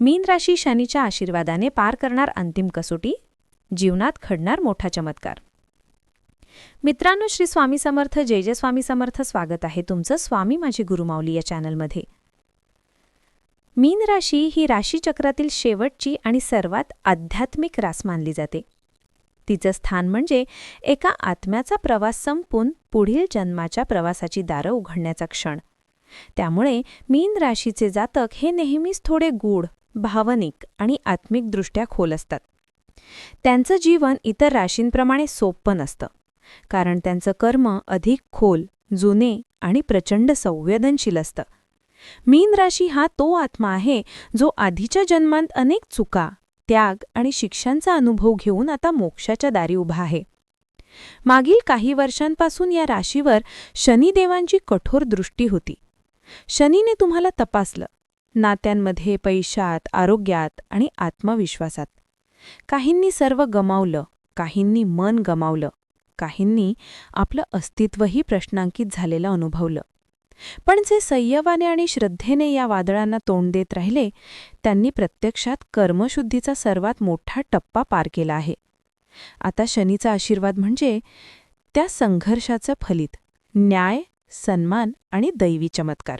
मीन राशी शनीच्या आशीर्वादाने पार करणार अंतिम कसोटी जीवनात घडणार मोठा चमत्कार. मित्रांनो श्री स्वामी समर्थ जय जय स्वामी समर्थ स्वागत आहे तुमचं स्वामी माझी गुरुमाऊली या चॅनलमध्ये. मीन राशी ही राशीचक्रातील शेवटची आणि सर्वात आध्यात्मिक रास मानली जाते. तिचं स्थान म्हणजे एका आत्म्याचा प्रवास संपून पुढील जन्माच्या प्रवासाची दारं उघडण्याचा क्षण. त्यामुळे मीन राशीचे जातक हे नेहमीच थोडे गूढ भावनिक आणि आत्मिकदृष्ट्या खोल असतात. त्यांचं जीवन इतर राशींप्रमाणे सोपं नसतं कारण त्यांचं कर्म अधिक खोल जुने आणि प्रचंड संवेदनशील असतं. मीन राशी हा तो आत्मा आहे जो आधीच्या जन्मांत अनेक चुका त्याग आणि शिक्षांचा अनुभव घेऊन आता मोक्षाच्या दारी उभा आहे. मागील काही वर्षांपासून या राशीवर शनिदेवांची कठोर दृष्टी होती. शनीने तुम्हाला तपासलं नात्यांमध्ये पैशात आरोग्यात आणि आत्मविश्वासात. काहींनी सर्व गमावलं काहींनी मन गमावलं काहींनी आपलं अस्तित्वही प्रश्नांकित झालेलं अनुभवलं. पण जे संयवाने आणि श्रद्धेने या वादळांना तोंड देत राहिले त्यांनी प्रत्यक्षात कर्मशुद्धीचा सर्वात मोठा टप्पा पार केला आहे. आता शनीचा आशीर्वाद म्हणजे त्या संघर्षाचं फलित न्याय सन्मान आणि दैवी चमत्कार.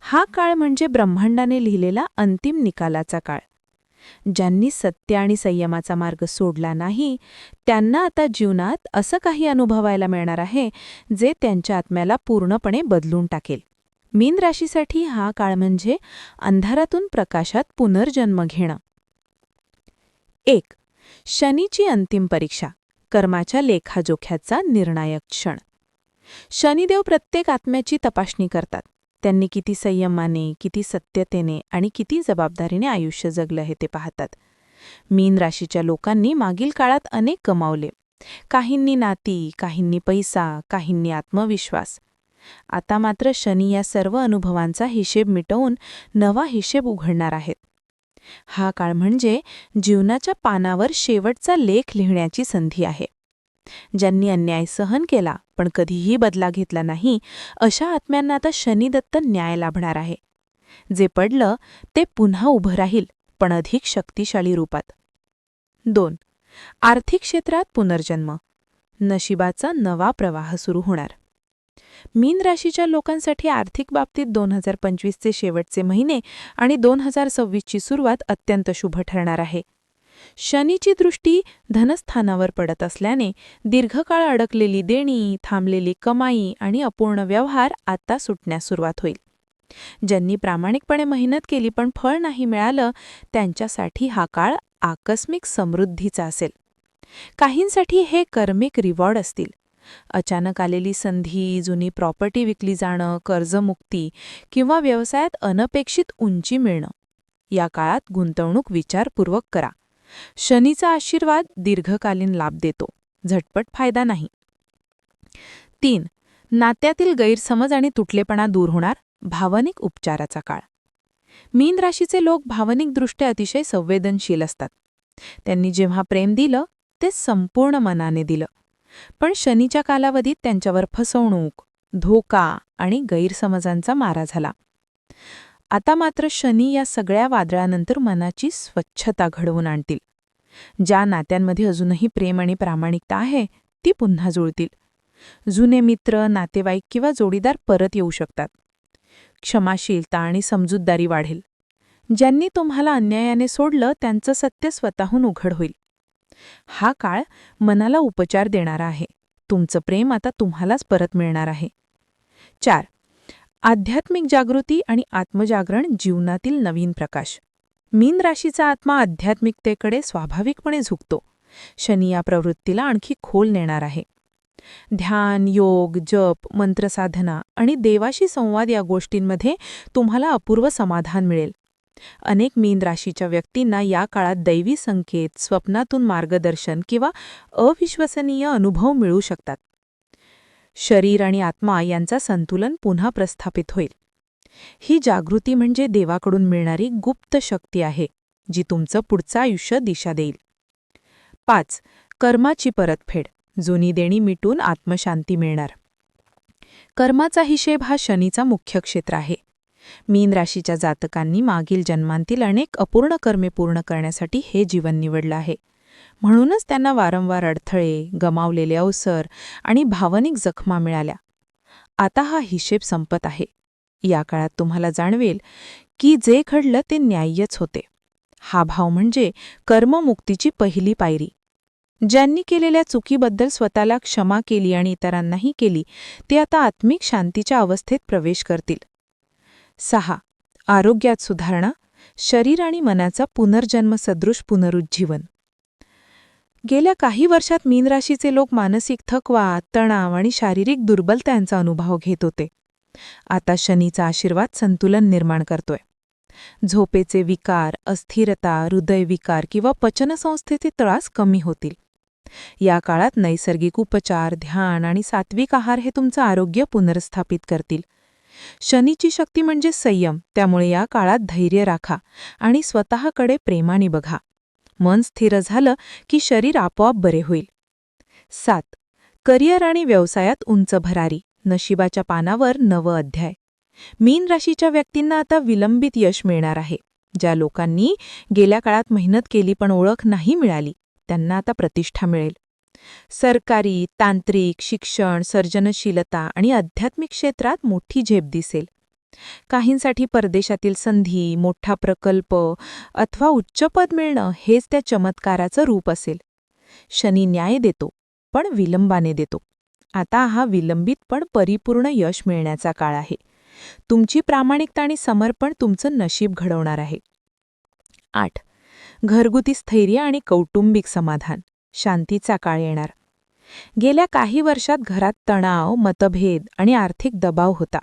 हा काळ म्हणजे ब्रह्मांडाने लिहिलेला अंतिम निकालाचा काळ. ज्यांनी सत्य आणि संयमाचा मार्ग सोडला नाही त्यांना आता जीवनात असं काही अनुभवायला मिळणार आहे जे त्यांच्या आत्म्याला पूर्णपणे बदलून टाकेल. मीन राशीसाठी हा काळ म्हणजे अंधारातून प्रकाशात पुनर्जन्म घेणं. एक शनीची अंतिम परीक्षा कर्माच्या लेखाजोख्याचा निर्णायक क्षण. शनिदेव प्रत्येक आत्म्याची तपासणी करतात. त्यांनी किती संयमाने किती सत्यतेने आणि किती जबाबदारीने आयुष्य जगलं हे ते पाहतात. मीन राशीच्या लोकांनी मागील काळात अनेक कमावले काहींनी नाती काहींनी पैसा काहींनी आत्मविश्वास. आता मात्र शनी या सर्व अनुभवांचा हिशेब मिटवून नवा हिशेब उघडणार आहेत. हा काळ म्हणजे जीवनाच्या पानावर शेवटचा लेख लिहिण्याची संधी आहे. ज्यांनी अन्याय सहन केला पण कधीही बदला घेतला नाही अशा आत्म्यांना आता शनिदत्त न्याय लाभणार आहे. जे पडलं ते पुन्हा उभं राहील पण अधिक शक्तिशाली रूपात. दोन. आर्थिक क्षेत्रात पुनर्जन्म. नशिबाचा नवा प्रवाह सुरू होणार. मीन राशीच्या लोकांसाठी आर्थिक बाबतीत दोन हजार पंचवीसचे शेवटचे महिने आणि दोन हजार सव्वीसची सुरुवात अत्यंत शुभ ठरणार आहे. शनीची दृष्टी धनस्थानावर पडत असल्याने दीर्घकाळ अडकलेली देणी थांबलेली कमाई आणि अपूर्ण व्यवहार आता सुटण्यास सुरुवात होईल. ज्यांनी प्रामाणिकपणे मेहनत केली पण फळ नाही मिळालं त्यांच्यासाठी हा काळ आकस्मिक समृद्धीचा असेल. काहींसाठी हे कर्मिक रिवॉर्ड असतील. अचानक आलेली संधी जुनी प्रॉपर्टी विकली जाणं कर्जमुक्ती किंवा व्यवसायात अनपेक्षित उंची मिळणं. या काळात गुंतवणूक विचारपूर्वक करा. शनीचा आशीर्वाद दीर्घकालीन लाभ देतो. झटपट फायदा नाही. तीन नात्यातील गैरसमज आणि तुटलेपणा दूर होणार भावनिक उपचाराचा काळ. मीन राशीचे लोक भावनिकदृष्ट्या अतिशय संवेदनशील असतात. त्यांनी जेव्हा प्रेम दिलं ते संपूर्ण मनाने दिलं. पण शनीच्या कालावधीत त्यांच्यावर फसवणूक धोका आणि गैरसमजांचा मारा झाला. आता मात्र शनी या सगळ्या वादळानंतर मनाची स्वच्छता घडवून आणतील. ज्या नात्यांमध्ये अजूनही प्रेम आणि प्रामाणिकता आहे ती पुन्हा जुळतील. जुने मित्र नातेवाईक किंवा जोडीदार परत येऊ शकतात. क्षमाशीलता आणि समजूतदारी वाढेल. ज्यांनी तुम्हाला अन्यायाने सोडलं त्यांचं सत्य स्वतःहून उघड होईल. हा काळ मनाला उपचार देणारा आहे. तुमचं प्रेम आता तुम्हालाच परत मिळणार आहे. चार आध्यात्मिक जागृती आणि आत्मजागरण जीवनातील नवीन प्रकाश. मीन राशीचा आत्मा आध्यात्मिकतेकडे स्वाभाविकपणे झुकतो. शनी या प्रवृत्तीला आणखी खोल नेणार आहे. ध्यान योग जप मंत्रसाधना आणि देवाशी संवाद या गोष्टींमध्ये तुम्हाला अपूर्व समाधान मिळेल. अनेक मीन राशीच्या व्यक्तींना या काळात दैवी संकेत स्वप्नातून मार्गदर्शन किंवा अविश्वसनीय अनुभव मिळू शकतात. शरीर आणि आत्मा यांचा संतुलन पुन्हा प्रस्थापित होईल. ही जागृती म्हणजे देवाकडून मिळणारी गुप्त शक्ती आहे जी तुमचं पुढचं आयुष्य दिशा देईल. पाच कर्माची परतफेड. जुनी देणी मिटून आत्मशांती मिळणार. कर्माचा हिशेब हा शनीचा मुख्य क्षेत्र आहे. मीन राशीच्या जातकांनी मागील जन्मांतील अनेक अपूर्ण कर्मे पूर्ण करण्यासाठी हे जीवन निवडलं आहे. म्हणूनच त्यांना वारंवार अडथळे गमावलेले अवसर आणि भावनिक जखमा मिळाल्या. आता हा हिशेब संपत आहे. या काळात तुम्हाला जाणवेल की जे घडलं ते न्याय्यच होते. हा भाव म्हणजे कर्ममुक्तीची पहिली पायरी. ज्यांनी केलेल्या चुकीबद्दल स्वतःला क्षमा केली आणि इतरांनाही केली ते आता आत्मिक शांतीच्या अवस्थेत प्रवेश करतील. सहा. आरोग्यात सुधारणा. शरीर आणि मनाचा पुनर्जन्मसदृश पुनरुज्जीवन. गेल्या काही वर्षात मीन राशीचे लोक मानसिक थकवा तणाव आणि शारीरिक दुर्बलतांचा अनुभव घेत होते. आता शनीचा आशीर्वाद संतुलन निर्माण करतोय. झोपेचे विकार अस्थिरता हृदयविकार किंवा पचनसंस्थेचे त्रास कमी होतील. या काळात नैसर्गिक उपचार ध्यान आणि सात्विक आहार हे तुमचं आरोग्य पुनर्स्थापित करतील. शनीची शक्ती म्हणजे संयम त्यामुळे या काळात धैर्य राखा आणि स्वतःकडे प्रेमाने बघा. मन स्थिर झालं की शरीर आपोआप बरे होईल. सात. करिअर आणि व्यवसायात उंच भरारी नशिबाच्या पानावर नवं अध्याय. मीन राशीच्या व्यक्तींना आता विलंबित यश मिळणार आहे. ज्या लोकांनी गेल्या काळात मेहनत केली पण ओळख नाही मिळाली त्यांना आता प्रतिष्ठा मिळेल. सरकारी तांत्रिक शिक्षण सर्जनशीलता आणि आध्यात्मिक क्षेत्रात मोठी झेप दिसेल. काहींसाठी परदेशातील संधी मोठा प्रकल्प अथवा उच्चपद मिळणं हेच त्या चमत्काराचं रूप असेल. शनी न्याय देतो पण विलंबाने देतो. आता हा विलंबित पण परिपूर्ण यश मिळण्याचा काळ आहे. तुमची प्रामाणिकता आणि समर्पण तुमचं नशीब घडवणार आहे. आठ. घरगुती स्थैर्य आणि कौटुंबिक समाधान. शांतीचा काळ येणार. गेल्या काही वर्षात घरात तणाव मतभेद आणि आर्थिक दबाव होता.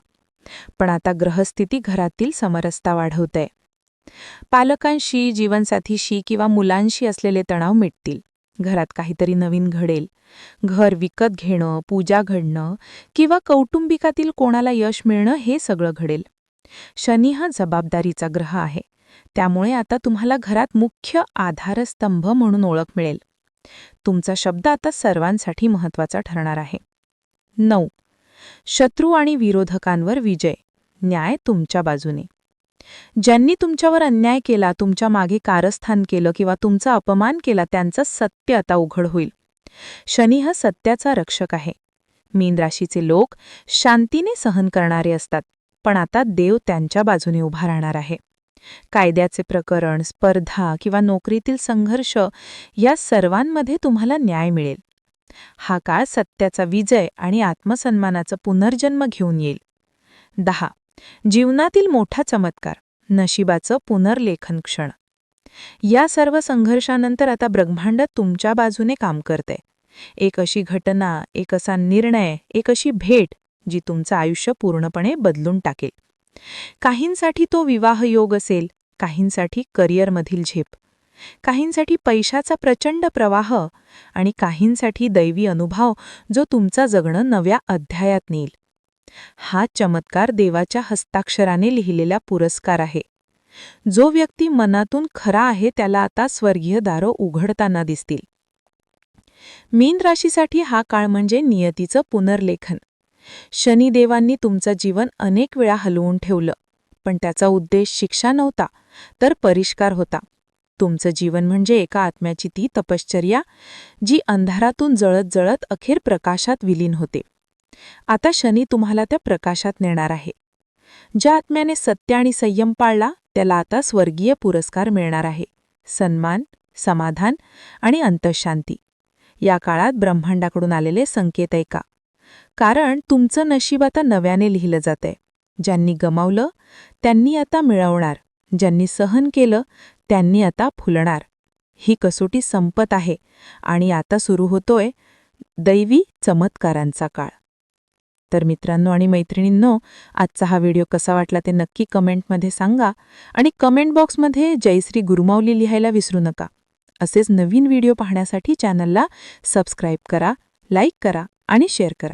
पण आता ग्रहस्थिती घरातील समरसता वाढवते. पालकांशी जीवनसाथीशी किंवा मुलांशी असलेले तणाव मिटतील. घरात काहीतरी नवीन घडेल. घर विकत घेणं पूजा घडणं किंवा कौटुंबिकातील कोणाला यश मिळणं हे सगळं घडेल. शनी हा जबाबदारीचा ग्रह आहे. त्यामुळे आता तुम्हाला घरात मुख्य आधारस्तंभ म्हणून ओळख मिळेल. तुमचा शब्द आता सर्वांसाठी महत्त्वाचा ठरणार आहे. नऊ. शत्रू आणि विरोधकांवर विजय. न्याय तुमच्या बाजूने. ज्यांनी तुमच्यावर अन्याय केला तुमच्या मागे कारस्थान केलं किंवा तुमचा अपमान केला त्यांचं सत्य आता उघड होईल. शनी हा सत्याचा रक्षक आहे. मीन राशीचे लोक शांतीने सहन करणारे असतात पण आता देव त्यांच्या बाजूने उभा राहणार आहे. कायद्याचे प्रकरण स्पर्धा किंवा नोकरीतील संघर्ष या सर्वांमध्ये तुम्हाला न्याय मिळेल. हा काळ सत्याचा विजय आणि आत्मसन्मानाचा पुनर्जन्म घेऊन येईल. दहा. जीवनातील मोठा चमत्कार नशिबाचं पुनर्लेखन क्षण. या सर्व संघर्षानंतर आता ब्रह्मांड तुमच्या बाजूने काम करते. एक अशी घटना एक असा निर्णय एक अशी भेट जी तुमचं आयुष्य पूर्णपणे बदलून टाकेल. काहींसाठी तो विवाह योग असेल काहींसाठी करिअरमधील झेप. काहींसाठी पैशाचा प्रचंड प्रवाह आणि काहींसाठी दैवी अनुभव जो तुमचा जगणं नव्या अध्यायात नेईल. हा चमत्कार देवाच्या हस्ताक्षराने लिहिलेला पुरस्कार आहे. जो व्यक्ती मनातून खरा आहे त्याला आता स्वर्गीय दारो उघडताना दिसतील. मीन राशीसाठी हा काळ म्हणजे नियतीचं पुनर्लेखन. शनिदेवांनी तुमचं जीवन अनेक वेळा हलवून ठेवलं पण त्याचा उद्देश शिक्षा नव्हता तर परिष्कार होता. तुमचं जीवन म्हणजे एका आत्म्याची ती तपश्चर्या जी अंधारातून जळत जळत अखेर प्रकाशात विलीन होते. आता शनी तुम्हाला त्या प्रकाशात नेणार आहे. ज्या आत्म्याने सत्य आणि संयम पाळला त्याला आता स्वर्गीय पुरस्कार मिळणार आहे. सन्मान समाधान आणि अंतशांती. या काळात ब्रह्मांडाकडून आलेले संकेत ऐका. कारण तुमचं नशीब आता नव्याने लिहिलं जातंय. ज्यांनी गमावलं त्यांनी आता मिळवणार. ज्यांनी सहन केलं त्यांनी आता फुलणार. ही कसोटी संपत आहे आणि आता सुरू होतोय दैवी चमत्कारांचा काळ. तर मित्रांनो आणि मैत्रिणींनो आजचा हा व्हिडिओ कसा वाटला ते नक्की कमेंटमध्ये सांगा आणि कमेंट बॉक्समध्ये जयश्री गुरुमावली लिहायला विसरू नका. असेच नवीन व्हिडिओ पाहण्यासाठी चॅनलला सबस्क्राईब करा लाईक करा आणि शेअर करा.